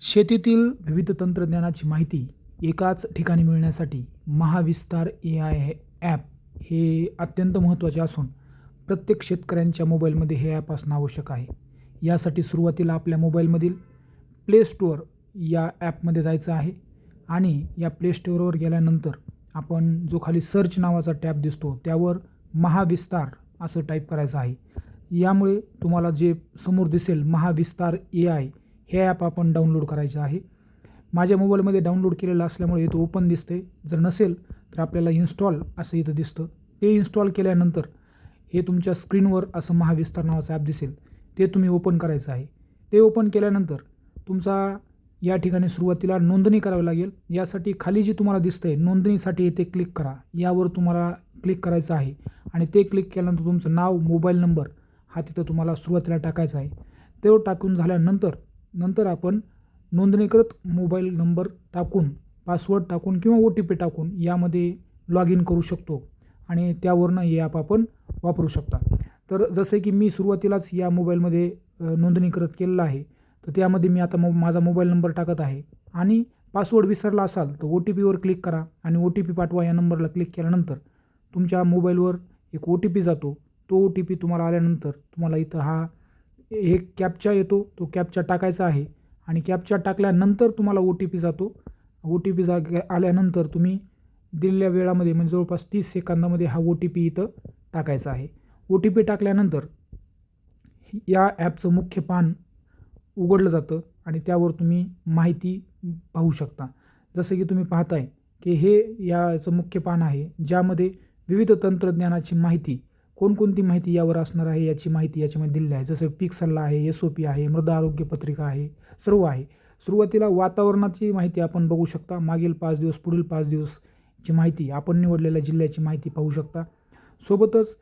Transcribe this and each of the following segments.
शेतीतील विविध तंत्रज्ञानाची माहिती एकाच ठिकाणी मिळण्यासाठी महाविस्तार ए आय हे ॲप हे अत्यंत महत्त्वाचे असून प्रत्येक शेतकऱ्यांच्या मोबाईलमध्ये हे ॲप असणं आवश्यक आहे. यासाठी सुरुवातीला आपल्या मोबाईलमधील प्ले स्टोअर या ॲपमध्ये जायचं आहे आणि या प्ले स्टोअरवर गेल्यानंतर आपण जो खाली सर्च नावाचा टॅब दिसतो त्यावर महाविस्तार असं टाईप करायचं आहे. यामुळे तुम्हाला जे समोर दिसेल महाविस्तार ए आय हे ॲप आपण डाउनलोड करायचं आहे. माझ्या मोबाईलमध्ये डाउनलोड केलेलं असल्यामुळे इथं ओपन दिसते जर नसेल तर आपल्याला इन्स्टॉल असं इथं दिसतं. ते इन्स्टॉल केल्यानंतर हे तुमच्या स्क्रीनवर असं महाविस्तार नावाचं ॲप दिसेल. ते तुम्ही ओपन करायचं आहे. ते ओपन केल्यानंतर तुमचा या ठिकाणी सुरुवातीला नोंदणी करावी लागेल. यासाठी खाली जी तुम्हाला दिसतंय नोंदणीसाठी येथे क्लिक करा. यावर तुम्हाला क्लिक करायचं आहे. आणि ते क्लिक केल्यानंतर तुमचं नाव मोबाईल नंबर हा तिथं तुम्हाला सुरुवातीला टाकायचा आहे. ते टाकून झाल्यानंतर नंतर आपण नोंदणीकृत मोबाईल नंबर टाकून पासवर्ड टाकून किंवा ओ टी पी टाकून यामध्ये लॉग इन करू शकतो आणि त्यावरनं हे ॲप आपण वापरू शकता. तर जसे की मी सुरुवातीलाच या मोबाईलमध्ये नोंदणीकृत केलेला केलेलं आहे तर त्यामध्ये मी आता मो माझा मोबाईल नंबर टाकत आहे आणि पासवर्ड विसरला असाल तर ओ टी पीवर क्लिक करा आणि ओ टी पी पाठवा या नंबरला क्लिक केल्यानंतर तुमच्या मोबाईलवर एक ओ टी पी जातो. तो ओ टी पी तुम्हाला आल्यानंतर तुम्हाला इथं हा एक कॅपचा येतो तो कॅपचा टाकायचा आहे. आणि कॅपचा टाकल्यानंतर तुम्हाला ओ टी पी जातो. ओ टी पी जा आल्यानंतर तुम्ही दिलेल्या वेळामध्ये म्हणजे जवळपास तीस सेकंदामध्ये हा ओ टी पी इथं टाकायचा आहे. ओ टी पी टाकल्यानंतर या ॲपचं मुख्य पान उघडलं जातं आणि त्यावर तुम्ही माहिती पाहू शकता. जसं की तुम्ही पाहताय की हे याचं मुख्य पान आहे ज्यामध्ये विविध तंत्रज्ञानाची माहिती कोणकोणती माहिती यावर असणार आहे याची माहिती याच्यामध्ये दिलेली आहे. जसं पीक सल्ला आहे एस ओ पी आहे मृदा आरोग्य पत्रिका आहे सर्व आहे. सुरुवातीला वातावरणाची माहिती आपण बघू शकता. मागील पाच दिवस पुढील पाच दिवसची माहिती आपण निवडलेल्या जिल्ह्याची माहिती पाहू शकता. सोबतच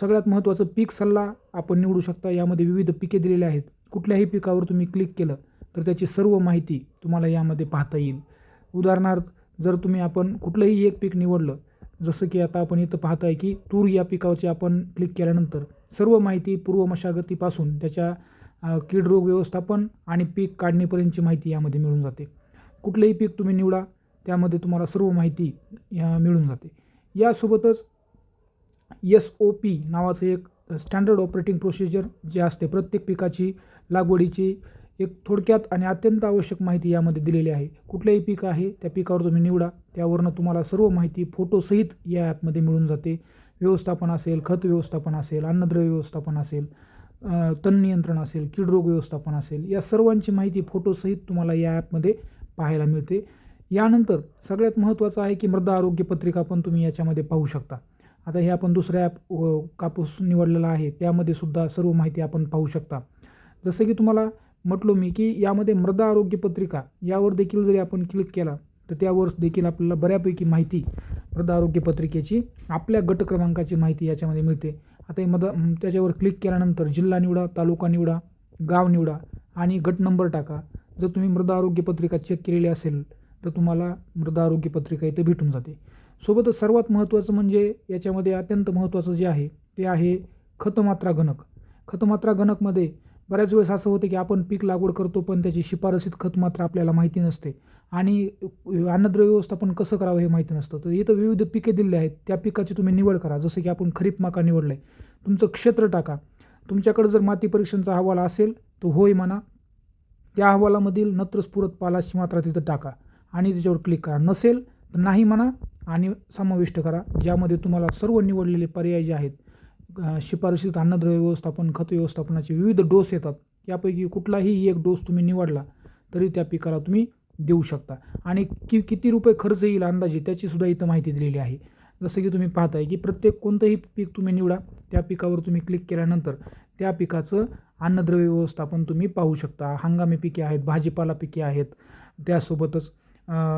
सगळ्यात महत्त्वाचं पीक सल्ला आपण निवडू शकता. यामध्ये विविध पिके दिलेली आहेत. कुठल्याही पिकावर तुम्ही क्लिक केलं तर त्याची सर्व माहिती तुम्हाला यामध्ये पाहता येईल. उदाहरणार्थ जर तुम्ही आपण कुठलंही एक पीक निवडलं जसं की आता आपण इथं पाहताय की तूर या पिकावरची आपण क्लिक केल्यानंतर सर्व माहिती पूर्व मशागतीपासून त्याच्या कीड रोग व्यवस्थापन आणि पीक काढणीपर्यंतची माहिती यामध्ये मिळून जाते. कुठलंही पीक तुम्ही निवडा त्यामध्ये तुम्हाला सर्व माहिती मिळून जाते. यासोबतच एस ओ पी नावाचं एक स्टँडर्ड ऑपरेटिंग प्रोसिजर जे असते प्रत्येक पिकाची लागवडीची एक थोडक्यात आणि अत्यंत आवश्यक माहिती यामध्ये दिलेली आहे. कुठलंही पीक आहे त्या पिकावर तुम्ही निवडा. त्यावरनं तुम्हाला सर्व माहिती फोटोसहित या ॲपमध्ये मिळून जाते. व्यवस्थापन असेल खत व्यवस्थापन असेल अन्नद्रव्य व्यवस्थापन असेल तण नियंत्रण असेल कीड रोग व्यवस्थापन असेल या सर्वांची माहिती फोटोसहित तुम्हाला या ॲपमध्ये पाहायला मिळते. यानंतर सगळ्यात महत्त्वाचं आहे की मृदा आरोग्य पत्रिका पण तुम्ही याच्यामध्ये पाहू शकता. आता हे आपण दुसऱ्या ॲप कापूस निवडलेला आहे त्यामध्ये सुद्धा सर्व माहिती आपण पाहू शकता. जसं की तुम्हाला म्हटलो मी की यामध्ये मृदा आरोग्य पत्रिका यावर देखील जरी आपण क्लिक केला तर त्यावर देखील आपल्याला बऱ्यापैकी माहिती मृदा आरोग्य पत्रिकेची आपल्या गट क्रमांकाची माहिती याच्यामध्ये मिळते. आता हे मद त्याच्यावर क्लिक केल्यानंतर जिल्हा निवडा तालुका निवडा गाव निवडा आणि गट नंबर टाका. जर तुम्ही मृदा आरोग्य पत्रिका चेक केलेली असेल तर तुम्हाला मृदा आरोग्य पत्रिका इथे भेटून जाते. सोबतच सर्वात महत्त्वाचं म्हणजे याच्यामध्ये अत्यंत महत्त्वाचं जे आहे ते आहे खतमात्रा गणक खतमात्रा गणकमध्ये बऱ्याच वेळेस असं होतं की आपण पीक लागवड करतो पण त्याची शिफारसीत खत मात्र आपल्याला माहिती नसते. आणि अन्नद्रव्य व्यवस्थापन कसं करावं हे माहिती नसतं. तर इथं विविध पिके दिलेली आहेत. त्या पिकाची तुम्ही निवड करा. जसं की आपण खरीप मका निवडलं आहे तुमचं क्षेत्र टाका. तुमच्याकडे जर माती परीक्षणचा अहवाल असेल तर होय म्हणा. त्या अहवालामधील नत्रस्फुरत पालाची मात्रा तिथं टाका. आणि त्याच्यावर क्लिक करा. नसेल तर नाही म्हणा आणि समाविष्ट करा ज्यामध्ये तुम्हाला सर्व निवडलेले पर्याय जे आहेत शिफारशीत अन्नद्रव्य व्यवस्थापन खत व्यवस्थापनाचे विविध डोस येतात. यापैकी कुठलाही एक डोस तुम्ही निवडला तरी त्या पिकाला तुम्ही देऊ शकता. आणि कि किती रुपये खर्च येईल अंदाजे त्याचीसुद्धा इथं माहिती दिलेली आहे. जसं की तुम्ही पाहताय की प्रत्येक कोणतंही पीक तुम्ही निवडा त्या पिकावर तुम्ही क्लिक केल्यानंतर त्या पिकाचं अन्नद्रव्य व्यवस्थापन तुम्ही पाहू शकता. हंगामी पिके आहेत भाजीपाला पिके आहेत त्यासोबतच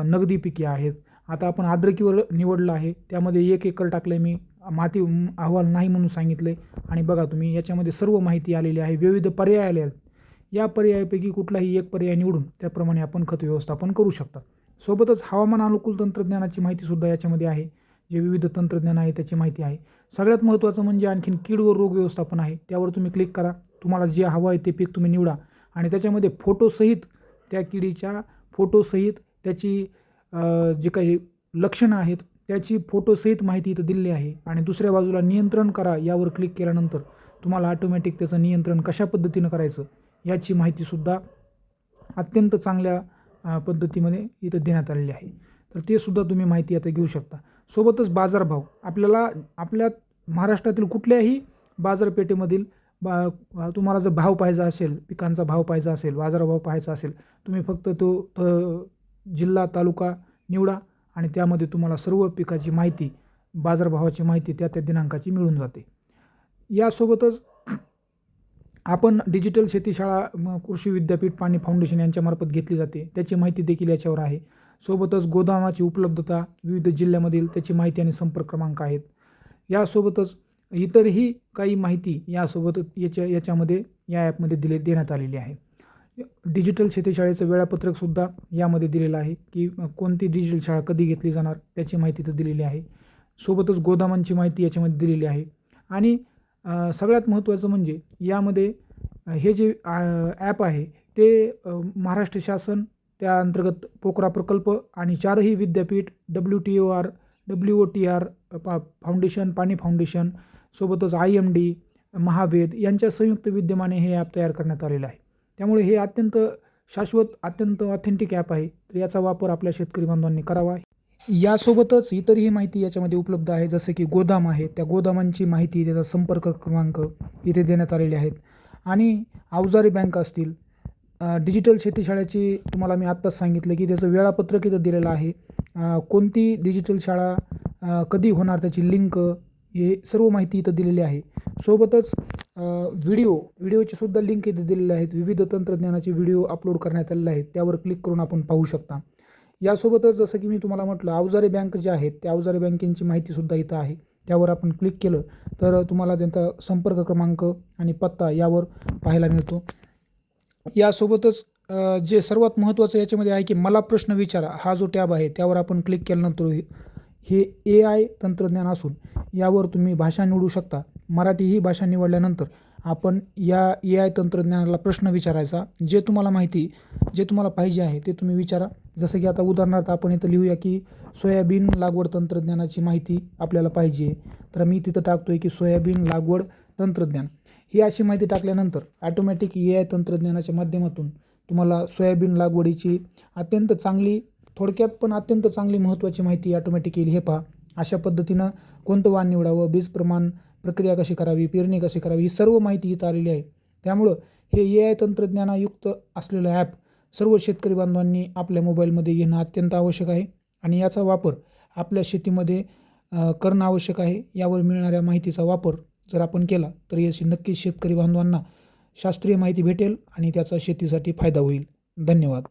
नगदी पिके आहेत. आता आपण आद्रकीवर निवडलं आहे त्यामध्ये एक एकर टाकलं मी. माती अहवाल नाही म्हणून सांगितलं. आहे आणि बघा तुम्ही याच्यामध्ये सर्व माहिती आलेली आहे. विविध पर्याय आले आहेत. या पर्यायापैकी कुठलाही एक पर्याय निवडून त्याप्रमाणे आपण खत व्यवस्थापन करू शकता. सोबतच हवामान अनुकूल तंत्रज्ञानाची माहितीसुद्धा याच्यामध्ये आहे. जे विविध तंत्रज्ञान आहे त्याची माहिती आहे. सगळ्यात महत्त्वाचं म्हणजे आणखीन कीड व रोग व्यवस्थापन आहे. त्यावर तुम्ही क्लिक करा. तुम्हाला जे हवं आहे ते पीक तुम्ही निवडा. आणि त्याच्यामध्ये फोटोसहित त्या किडीच्या फोटोसहित त्याची जी जे काही लक्षणं आहेत त्याची फोटोसहित माहिती इथं दिलेली आहे. आणि दुसऱ्या बाजूला नियंत्रण करा यावर क्लिक केल्यानंतर तुम्हाला ऑटोमॅटिक त्याचं नियंत्रण कशा पद्धतीनं करायचं याची माहितीसुद्धा अत्यंत चांगल्या पद्धतीमध्ये इथं देण्यात आलेली आहे. तर ते सुद्धा तुम्ही माहिती आता घेऊ शकता. सोबतच बाजारभाव. आपल्याला आपल्या महाराष्ट्रातील कुठल्याही बाजारपेठेमधील बा तुम्हाला जर भाव पाहिजे असेल पिकांचा भाव पाहिजे असेल बाजारभाव पाहायचा असेल तुम्ही फक्त तो जिल्हा तालुका निवडा. आणि त्यामध्ये तुम्हाला सर्व पिकाची माहिती बाजारभावाची माहिती त्या त्या दिनांकाची मिळून जाते. यासोबतच आपण डिजिटल शेतीशाळा कृषी विद्यापीठ पाणी फाउंडेशन यांच्यामार्फत घेतली जाते. त्याची माहिती देखील याच्यावर आहे. सोबतच गोदामाची उपलब्धता विविध जिल्ह्यामधील त्याची माहिती आणि संपर्क क्रमांक आहेत. यासोबतच इतरही काही माहिती यासोबत याच्या याच्यामध्ये या ॲपमध्ये दिले देण्यात आलेली आहे. डिजिटल शेतीशाळेचं वेळापत्रकसुद्धा यामध्ये दिलेलं आहे की कोणती डिजिटल शाळा कधी घेतली जाणार त्याची माहिती तर दिलेली आहे. सोबतच गोदामांची माहिती याच्यामध्ये दिलेली आहे. आणि सगळ्यात महत्त्वाचं म्हणजे यामध्ये हे जे ॲप आहे ते महाराष्ट्र शासन त्या अंतर्गत पोकरा प्रकल्प आणि चारही विद्यापीठ W T O R W O T R पा फाउंडेशन पाणी फाउंडेशन सोबतच आय एम डी महावेद यांच्या संयुक्त विद्यमाने हे ॲप तयार करण्यात आलेलं आहे. त्यामुळे हे अत्यंत शाश्वत अत्यंत ऑथेंटिक ॲप आहे. तर याचा वापर आपल्या शेतकरी बांधवांनी करावा. यासोबतच इतरही माहिती याच्यामध्ये उपलब्ध आहे. जसं की गोदाम आहे. त्या गोदामांची माहिती त्याचा संपर्क क्रमांक इथे देण्यात आलेले आहेत. आणि अवजारी बँक असतील. डिजिटल शेतीशाळेची तुम्हाला मी आत्ताच सांगितलं की त्याचं वेळापत्रक इथं दिलेलं आहे. कोणती डिजिटल शाळा कधी होणार त्याची लिंक हे सर्व माहिती इथं दिलेली आहे. सोबतच व्हिडिओ व्हिडिओची सुद्धा लिंक इथे दिलेले आहेत. विविध तंत्रज्ञानाचे व्हिडिओ अपलोड करण्यात आलेले आहेत. त्यावर क्लिक करून आपण पाहू शकता. यासोबतच जसं की मी तुम्हाला म्हटलं अवजारे बँक जे आहेत त्या अवजारे बँकेची माहितीसुद्धा इथं आहे. त्यावर आपण क्लिक केलं तर तुम्हाला त्यांचा संपर्क क्रमांक आणि पत्ता यावर पाहायला मिळतो. यासोबतच जे सर्वात महत्त्वाचं याच्यामध्ये आहे की मला प्रश्न विचारा हा जो टॅब आहे त्यावर आपण क्लिक केल्यानंतर हे ए आय तंत्रज्ञान असून यावर तुम्ही भाषा निवडू शकता. मराठी ही भाषा निवडल्यानंतर आपण या ए आय तंत्रज्ञानाला प्रश्न विचारायचा जे तुम्हाला माहिती जे तुम्हाला पाहिजे आहे ते तुम्ही विचारा. जसं की आता उदाहरणार्थ आपण इथं लिहूया की सोयाबीन लागवड तंत्रज्ञानाची माहिती आपल्याला पाहिजे. तर मी तिथं टाकतो आहे की सोयाबीन लागवड तंत्रज्ञान. ही अशी माहिती टाकल्यानंतर ॲटोमॅटिक ए आय तंत्रज्ञानाच्या माध्यमातून तुम्हाला सोयाबीन लागवडीची अत्यंत चांगली थोडक्यात पण अत्यंत चांगली महत्त्वाची माहिती ॲटोमॅटिक येईल. हे पहा अशा पद्धतीनं कोणतं वाण निवडावं? बीज प्रमाण प्रक्रिया कशी करावी पेरणी कशी करावी ही सर्व माहिती इथं आलेली आहे. त्यामुळं हे ए आय तंत्रज्ञानायुक्त असलेलं ॲप सर्व शेतकरी बांधवांनी आपल्या मोबाईलमध्ये घेणं अत्यंत आवश्यक आहे आणि याचा वापर आपल्या शेतीमध्ये करणं आवश्यक आहे. यावर मिळणाऱ्या माहितीचा वापर जर आपण केला तर याची नक्कीच शेतकरी बांधवांना शास्त्रीय माहिती भेटेल आणि त्याचा शेतीसाठी फायदा होईल. धन्यवाद.